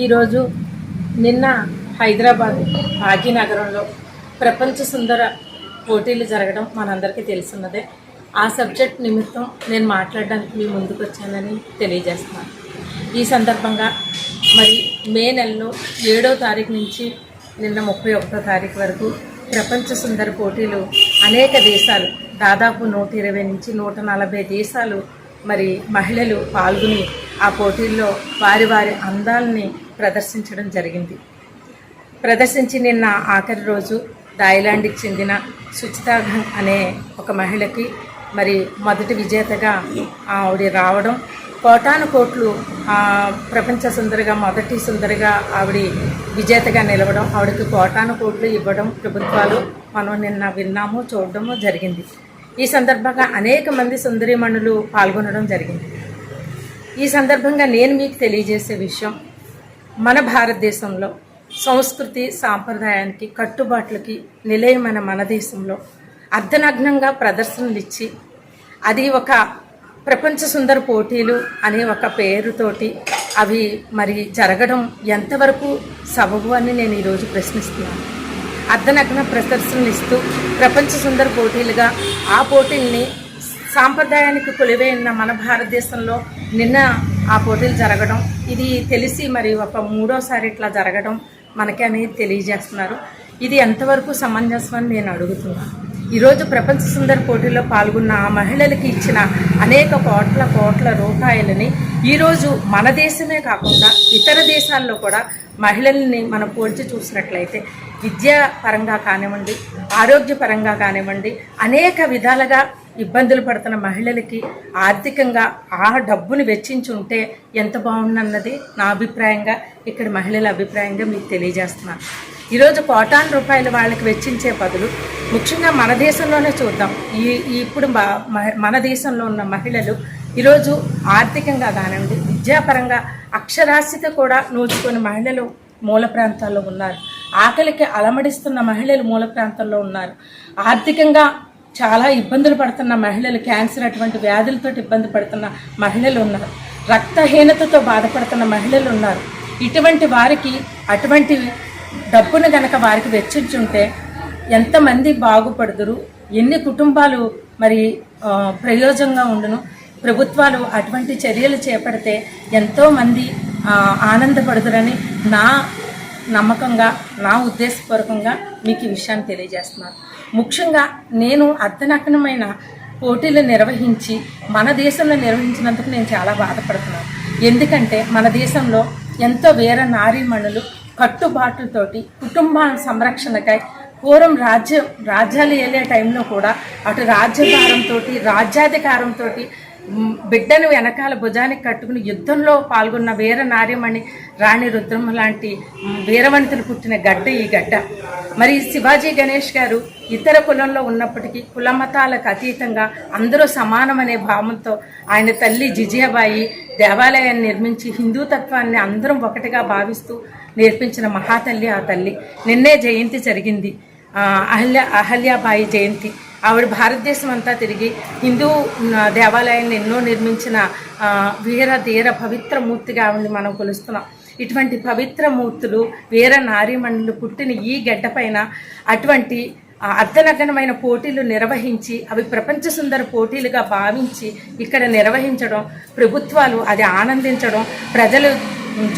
ఈరోజు నిన్న హైదరాబాద్ భాగ్యనగరంలో ప్రపంచ సుందర పోటీలు జరగడం మనందరికీ తెలుసున్నదే. ఆ సబ్జెక్ట్ నిమిత్తం నేను మాట్లాడడానికి మీ ముందుకు వచ్చానని తెలియజేస్తున్నాను. ఈ సందర్భంగా మరి మే నెలలో ఏడో తారీఖు నుంచి నిన్న ముప్పై ఒకటో తారీఖు వరకు ప్రపంచ సుందర పోటీలు అనేక దేశాలు దాదాపు నూట ఇరవై నుంచి నూట నలభై దేశాలు మరి మహిళలు పాల్గొని ఆ పోటీల్లో వారి వారి అందాలని ప్రదర్శించడం జరిగింది. ప్రదర్శించి నిన్న ఆఖరి రోజు థాయిలాండ్కి చెందిన సుచితా అనే ఒక మహిళకి మరి మొదటి విజేతగా ఆవిడ రావడం. కోటాను కోట్లు ప్రపంచ సుందరిగా మొదటి సుందరిగా ఆవిడ విజేతగా నిలవడం ఆవిడకి కోటాను కోట్లు ఇవ్వడం ప్రభుత్వాలు మనం నిన్న విన్నాము చూడడము జరిగింది. ఈ సందర్భంగా అనేక మంది సుందరిమణులు పాల్గొనడం జరిగింది. ఈ సందర్భంగా నేను మీకు తెలియజేసే విషయం మన భారతదేశంలో సంస్కృతి సాంప్రదాయానికి కట్టుబాట్లకి నిలయమైన మన దేశంలో అర్ధనగ్నంగా ప్రదర్శనలు ఇచ్చి అది ఒక ప్రపంచ సుందర పోటీలు అనే ఒక పేరుతోటి అవి మరి జరగడం ఎంతవరకు సబబు అని నేను ఈరోజు ప్రశ్నిస్తున్నాను. అర్ధనగ్న ప్రదర్శనలు ఇస్తూ ప్రపంచ సుందర పోటీలుగా ఆ పోటీల్ని సాంప్రదాయానికి కొలివైన మన భారతదేశంలో నిన్న ఆ పోటీలు జరగడం ఇది తెలిసి మరి ఒక మూడోసారి ఇట్లా జరగడం మనకి అనేది తెలియజేస్తున్నారు. ఇది ఎంతవరకు సమంజసం అని నేను అడుగుతున్నాను ఈరోజు ప్రపంచ సుందర పోటీలో పాల్గొన్న ఆ మహిళలకి ఇచ్చిన అనేక కోట్ల కోట్ల రూపాయలని ఈరోజు మన దేశమే కాకుండా ఇతర దేశాల్లో కూడా మహిళల్ని మనం పోల్చి చూసినట్లయితే విద్యా పరంగా కానివ్వండి ఆరోగ్యపరంగా కానివ్వండి అనేక విధాలుగా ఇబ్బందులు పడుతున్న మహిళలకి ఆర్థికంగా ఆ డబ్బుని వెచ్చించి ఉంటే ఎంత బాగుందన్నది నా అభిప్రాయంగా ఇక్కడ మహిళల అభిప్రాయంగా మీకు తెలియజేస్తున్నాను ఈరోజు కోటాను రూపాయలు వాళ్ళకి వెచ్చించే బదులు ముఖ్యంగా మన దేశంలోనే చూద్దాం. ఈ ఇప్పుడు మన దేశంలో ఉన్న మహిళలు ఈరోజు ఆర్థికంగా కానివ్వండి విద్యాపరంగా అక్షరాస్యత కూడా నోచుకుని మహిళలు మూల ప్రాంతాల్లో ఉన్నారు. ఆకలికి అలమడిస్తున్న మహిళలు మూల ప్రాంతాల్లో ఉన్నారు. ఆర్థికంగా చాలా ఇబ్బందులు పడుతున్న మహిళలు క్యాన్సర్ అటువంటి వ్యాధులతో ఇబ్బంది పడుతున్న మహిళలు ఉన్నారు. రక్తహీనతతో బాధపడుతున్న మహిళలు ఉన్నారు. ఇటువంటి వారికి అటువంటి డబ్బును గనక వారికి వెచ్చించుంటే ఎంతమంది బాగుపడుదురు ఎన్ని కుటుంబాలు మరి ప్రయోజనంగా ఉండును ప్రభుత్వాలు అటువంటి చర్యలు చేపడితే ఎంతోమంది ఆనందపడుదురని నా నమ్మకంగా నా ఉద్దేశపూర్వకంగా మీకు ఈ విషయాన్ని తెలియజేస్తున్నాను. ముఖ్యంగా నేను అర్ధనగ్నమైన పోటీలు నిర్వహించి మన దేశంలో నిర్వహించినందుకు నేను చాలా బాధపడుతున్నాను. ఎందుకంటే మన దేశంలో ఎంతో వేర నారీమణులు కట్టుబాటుతోటి కుటుంబ సంరక్షణకై పూర్వం రాజ్యం రాజ్యాలు ఏలే టైంలో కూడా అటు రాజ్యభారంతో రాజ్యాధికారంతో బిడ్డను వెనకాల భుజానికి కట్టుకుని యుద్ధంలో పాల్గొన్న వీర నార్యమణి రాణి రుద్రమ్మ లాంటి వీరవంతులు పుట్టిన గడ్డ ఈ గడ్డ. మరి శివాజీ గణేష్ గారు ఇతర కులంలో ఉన్నప్పటికీ కుల మతాలకు అతీతంగా అందరూ సమానమనే భావంతో ఆయన తల్లి జిజియాబాయి దేవాలయాన్ని నిర్మించి హిందూ తత్వాన్ని అందరం ఒకటిగా భావిస్తూ నేర్పించిన మహాతల్లి ఆ తల్లి. నిన్నే జయంతి జరిగింది. అహల్య అహల్యాబాయి జయంతి. ఆవిడ భారతదేశం అంతా తిరిగి హిందూ దేవాలయాన్ని ఎన్నో నిర్మించిన వీర ధీర పవిత్ర మూర్తిగా ఆవిడని మనం కొలుస్తున్నాం. ఇటువంటి పవిత్ర మూర్తులు వీర నారీమణులు పుట్టిన ఈ గడ్డపైన అటువంటి అర్ధనగ్నమైన పోటీలు నిర్వహించి అవి ప్రపంచ సుందర పోటీలుగా భావించి ఇక్కడ నిర్వహించడం ప్రభుత్వాలు అది ఆనందించడం ప్రజలు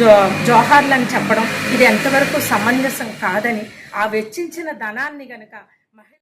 జో జోహార్లని చెప్పడం ఇది ఎంతవరకు సమంజసం కాదని ఆ వెచ్చించిన ధనాన్ని గనక మహి